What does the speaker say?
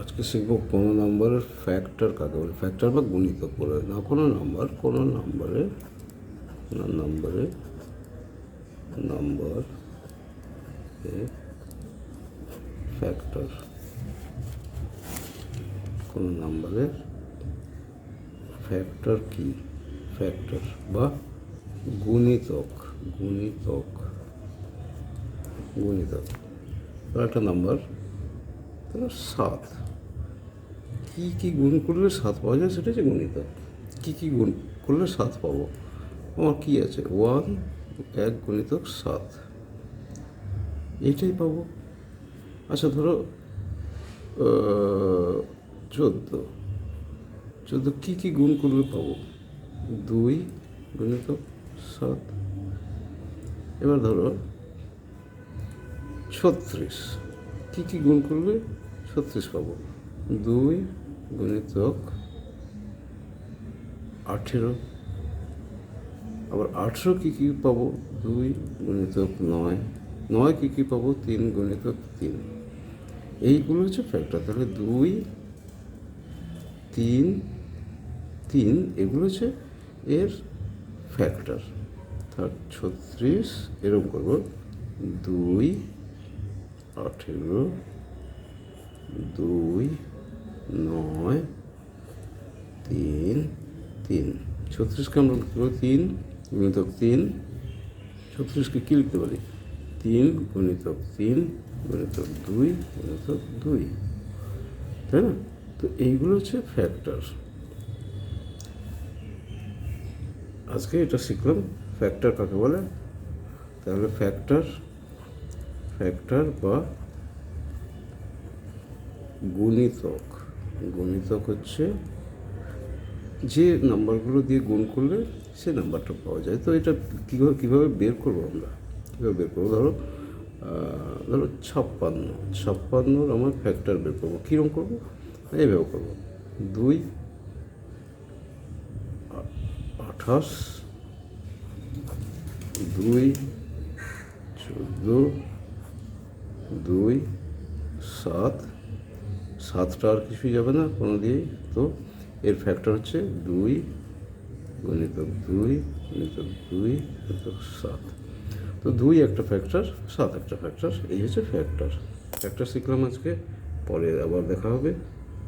আজকে শিখব কোনো নম্বরের ফ্যাক্টর কাকে বলে? ফ্যাক্টর বা গুণিতক বলে না, কোনো নাম্বার, কোনো নম্বরে কোনো নম্বরে, নম্বর ফ্যাক্টর কোনো নম্বরের ফ্যাক্টর কি? ফ্যাক্টর বা গুণিতক গুণিতক গুণিতক। একটা নাম্বার ধরো সাত কী কী গুণ করলে সাত পাওয়া যায় সেটা হচ্ছে গণিতক কী কী গুণ করলে সাত পাবো? আমার কী আছে? ওয়ান, এক গণিতক সাত। এইটাই পাবো। আচ্ছা ধরো চোদ্দ। চোদ্দ কী কী গুণ করলে পাবো? দুই গণিতক সাত। এবার ধরো, ছত্রিশ। কী কী গুণ করলে ছত্রিশ পাবো। দুই গুণিতক আঠেরো। আবার আঠেরো কী কী পাবো? দুই গুণিতক নয়। নয় কী কী পাবো? তিন গুণিতক তিন। এইগুলো হচ্ছে ফ্যাক্টর তাহলে দুই, তিন তিন, এগুলো হচ্ছে এর ফ্যাক্টর থার্ড ছত্রিশ, এরকম করব। দুই, আঠেরো দুই, নয়, তিন তিন। ছত্রিশকে আমরা লিখব তিন, গুণিতক তিন। ছত্রিশকে কী লিখতে পারি? তিন গুণিতক তিন, গুণিতক দুই গুণিতক দুই। তাই না? তো এইগুলো হচ্ছে ফ্যাক্টর। আজকে এটা শিখলাম, ফ্যাক্টর কাকে বলে? তাহলে ফ্যাক্টর ফ্যাক্টর বা গুণিতক। গুণিতক হচ্ছে যে নাম্বারগুলো দিয়ে গুণ করলে সে নাম্বারটা পাওয়া যায়। তো এটা কীভাবে কীভাবে বের করব আমরা? কীভাবে বের করব? ধরো ধরো ছাপ্পান্ন। ছাপ্পান্নর আমার ফ্যাক্টর বের করব। কীরকম করব? এইভাবে করব। দুই, আঠাশ, দুই, চোদ্দ, দুই, সাত সাতটা আর কিছুই যাবে না, কোনো দিয়েই। তো এর ফ্যাক্টর হচ্ছে দুই গণিতক দুই গণিতক দুই গণিতক সাত। তো দুই একটা ফ্যাক্টর সাত একটা ফ্যাক্টর এই হচ্ছে ফ্যাক্টর ফ্যাক্টর শিখলাম আজকে, পরে আবার দেখা হবে।